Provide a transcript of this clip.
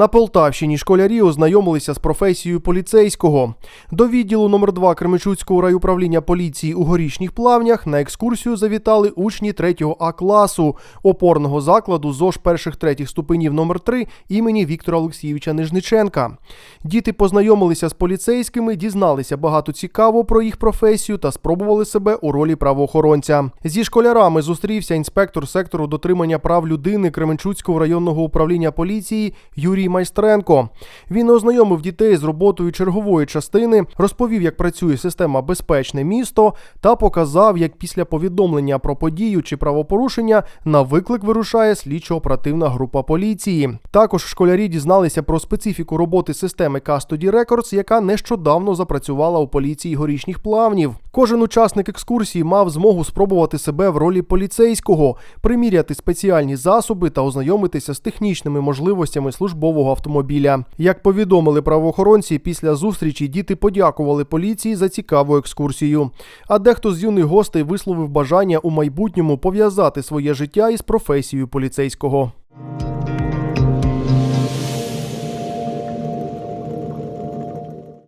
На Полтавщині школярі ознайомилися з професією поліцейського. До відділу номер 2 Кременчуцького райуправління поліції у горішніх плавнях на екскурсію завітали учні 3 А класу опорного закладу ЗОЖ перших третіх ступенів номер 3 імені Віктора Олексійовича Нижниченка. Діти познайомилися з поліцейськими, дізналися багато цікаво про їх професію та спробували себе у ролі правоохоронця. Зі школярами зустрівся інспектор сектору дотримання прав людини Кременчуцького районного управління поліції Юрій Майстренко. Він ознайомив дітей з роботою чергової частини, розповів, як працює система Безпечне місто та показав, як після повідомлення про подію чи правопорушення на виклик вирушає слідчо-оперативна група поліції. Також школярі дізналися про специфіку роботи системи Custody Records, яка нещодавно запрацювала у поліції горішніх плавнів. Кожен учасник екскурсії мав змогу спробувати себе в ролі поліцейського, приміряти спеціальні засоби та ознайомитися з технічними можливостями службового автомобіля. Як повідомили правоохоронці, після зустрічі діти подякували поліції за цікаву екскурсію. А дехто з юних гостей висловив бажання у майбутньому пов'язати своє життя із професією поліцейського.